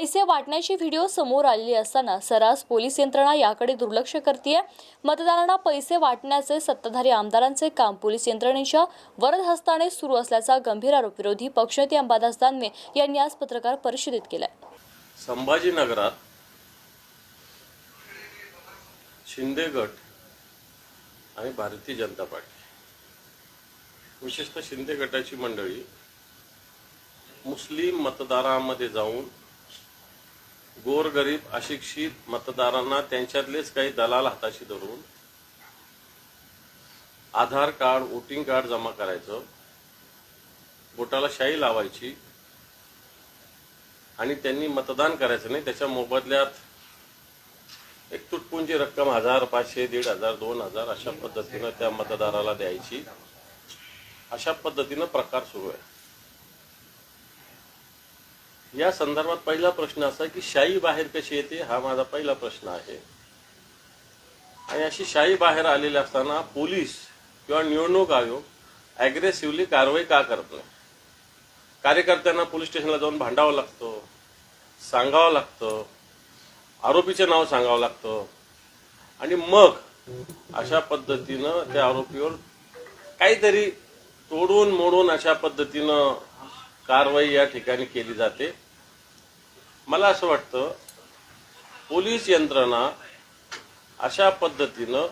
पैसे वाटण्याची व्हिडिओ समोर आलेली असताना सरास पोलीस यंत्रणा याकडे दुर्लक्ष करते मतदारांना पैसे वाटण्याचे सत्ताधारी आमदारांचे काम पोलीस यंत्रणेच्या वरदहस्ताने सुरू असल्याचा गंभीर आरोप विरोधी पक्षनेते अंबादास दानवे यांनी आज पत्रकार परिषदेत केलाय. संभाजीनगरात शिंदे गट आणि भारतीय जनता पार्टी विशेषतः शिंदे गटाची मंडळी मुस्लिम मतदारामध्ये जाऊन गोरगरीब अशिक्षित मतदारांना त्यांच्यातलेच काही दलाल हाताशी धरून आधार कार्ड वोटिंग कार्ड जमा करायचं बोटाला शाई लावायची आणि त्यांनी मतदान करायचं नाही. त्याच्या मोबदल्यात एक तुटपुंजी रक्कम हजार पाचशे दीड हजार दोन हजार अशा पद्धतीनं त्या मतदाराला द्यायची. अशा पद्धतीनं प्रकार सुरू आहे. या संदर्भात पहिला प्रश्न असा की शाई बाहेर कशी येते? हा माझा पहिला प्रश्न आहे. आणि अशी शाई बाहेर आलेली असताना पोलीस किंवा निवडणूक आयोग ॲग्रेसिव्हली कारवाई का करत नाही कार्यकर्त्यांना पोलीस स्टेशनला जाऊन भांडावं लागतं सांगावं लागतं आरोपीचं नाव सांगावं लागतं. आणि मग अशा पद्धतीनं त्या आरोपीवर काहीतरी तोडून मोडून अशा पद्धतीनं कारवाई या ठिकाणी केली जाते. मला असं वाटतं पोलीस यंत्रणा अशा पद्धतीनं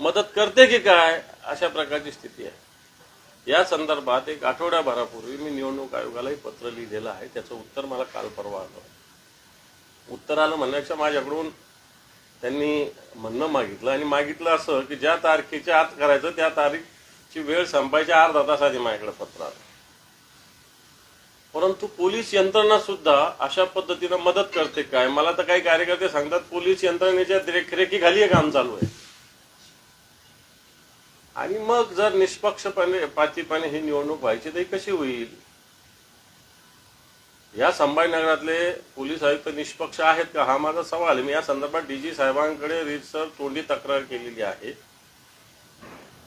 मदत करते की काय अशा प्रकारची स्थिती आहे. या संदर्भात एक आठवड्याभरापूर्वी मी निवडणूक आयोगालाही पत्र लिहिलेलं आहे. त्याचं उत्तर मला काल परवा आलं. उत्तर आलं म्हणण्यापेक्षा माझ्याकडून त्यांनी म्हणणं मागितलं आणि मागितलं असं की ज्या तारखेच्या आत करायचं त्या तारीखची वेळ संपायच्या अर्धा तास आधी माझ्याकडे पत्र आलं. परंतु पोलीस यंत्रणा सुद्धा अशा पद्धतीनं मदत करते काय? मला तर काही कार्यकर्ते सांगतात पोलीस यंत्रणेच्या देखरेखीखाली हे काम चालू आहे. आणि मग जर निष्पक्षपणे पातीपणे ही निवडणूक व्हायची तर ही कशी होईल? या संभाजीनगरातले पोलीस आयुक्त निष्पक्ष आहेत का? हा माझा सवाल आहे. मी या संदर्भात डीजी साहेबांकडे रीतसर तोंडी तक्रार केलेली आहे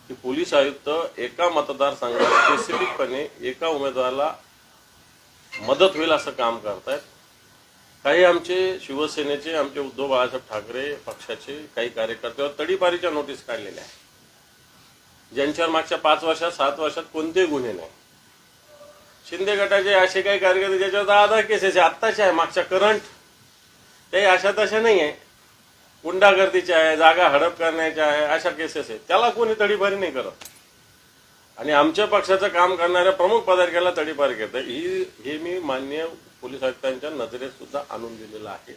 की पोलीस आयुक्त एका मतदारसंघात स्पेसिफिकपणे एका उमेदवाराला मदत होईल असं काम करतायत. काही आमचे शिवसेनेचे आमचे उद्धव बाळासाहेब ठाकरे पक्षाचे काही कार्यकर्त्यावर तडीपारीच्या नोटीस काढलेल्या आहेत. ज्यांच्यावर मागच्या पाच वर्षात सात वर्षात कोणतेही गुन्हे नाही. शिंदे गटाचे असे काही कार्यकर्ते ज्याच्यावर दहा दहा केसेस आहे आत्ताचे आहे मागच्या करंट. काही अशा तशा नाही आहे. गुंडागर्दीच्या आहे जागा हडप करण्याच्या आहे अशा केसेस आहेत. त्याला कोणी तडीपारी नाही करत. आणि आमच्या पक्षाचं काम करणाऱ्या प्रमुख पदाधिकाऱ्याला तडीपार करतं ही हे मी मान्य पोलीस आयुक्तांच्या नजरेत सुद्धा आणून दिलेलं आहे.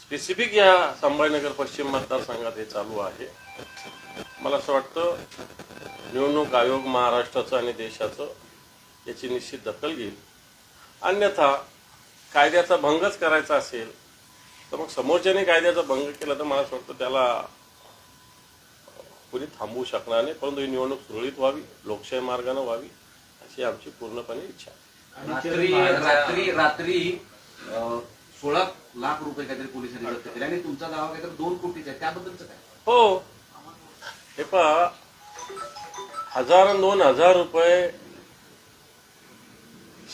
स्पेसिफिक या संभाजीनगर पश्चिम मतदारसंघात हे चालू आहे. मला असं वाटतं निवडणूक आयोग महाराष्ट्राचं आणि देशाचं याची निश्चित दखल घेईल. अन्यथा कायद्याचा भंगच करायचा असेल तर मग समोरच्याने कायद्याचा भंग केला तर मला असं वाटतं त्याला कोणी थांबवू शकणार नाही परंतु ही निवडणूक सुरळीत व्हावी लोकशाही मार्गाने व्हावी अशी आमची पूर्णपणे इच्छा रात्री रात्री रात्री सोळा लाख रुपये काहीतरी पोलिसांनी जप्त केले. आणि तुमचा दावा काहीतरी दोन कोटीचा आहे. त्याबद्दलचं काय? हो. हे पहा. हजार आणि दोन हजार रुपये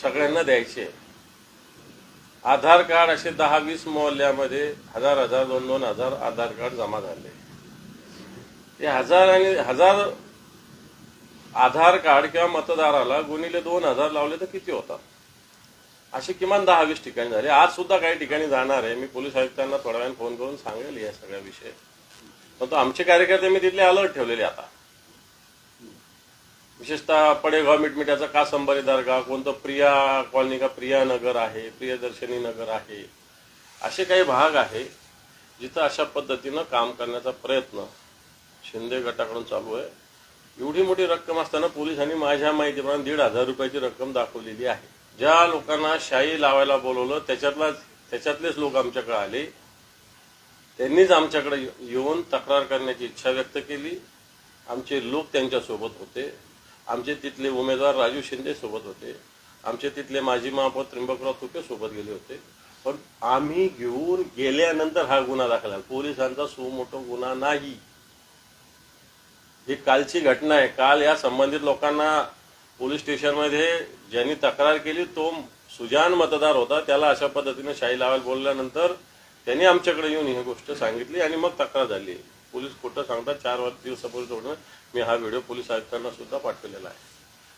सगळ्यांना द्यायचे. आधार कार्ड असे दहा वीस मोहल्ल्यामध्ये हजार हजार दोन दोन हजार आधार कार्ड जमा झाले. ते हजार आणि हजार आधार कार्ड किंवा मतदाराला गुणिले दोन हजार लावले तर किती होतात असे किमान दहा वीस ठिकाणी झाले. आज सुद्धा काही ठिकाणी जाणार आहे. मी पोलीस आयुक्तांना थोड्या वेळाने फोन करून सांगेल या सगळ्या विषय. परंतु आमचे कार्यकर्ते मी तिथले अलर्ट ठेवलेले आता. विशेषतः पडेगाव मिटमिटाचा का संभारी दर्गा कोणतं प्रिया कॉलनी का प्रिया नगर आहे प्रियदर्शनी नगर आहे असे काही भाग आहे जिथं अशा पद्धतीनं काम करण्याचा प्रयत्न शिंदे गटाकडून चालू आहे. एवढी मोठी रक्कम असताना पोलिसांनी माझ्या माहितीप्रमाणे दीड हजार रुपयाची रक्कम दाखवलेली आहे. ज्या लोकांना शाई लावायला बोलवलं त्याच्यातला त्याच्यातलेच लोक आमच्याकडे आले. त्यांनीच आमच्याकडे येऊन तक्रार करण्याची इच्छा व्यक्त केली. आमचे लोक त्यांच्यासोबत होते. आमचे तिथले उमेदवार राजू शिंदे सोबत होते. आमचे तिथले माजी महापौर त्र्यंबकराव तुके सोबत गेले होते. पण आम्ही घेऊन गेल्यानंतर हा गुन्हा दाखल पोलिसांचा सुमोठा गुन्हा नाही. ही कालची घटना आहे काल या संबंधित लोकांना पोलीस स्टेशनमध्ये ज्यांनी तक्रार केली तो सुजान मतदार होता. त्याला अशा पद्धतीने शाई लावायला बोलल्यानंतर त्यांनी आमच्याकडे येऊन ही गोष्ट सांगितली आणि मग तक्रार झाली. पोलीस खोटं सांगतात चार दिवसापूर्वी मी हा व्हिडिओ पोलीस आयुक्तांना सुद्धा पाठवलेला आहे.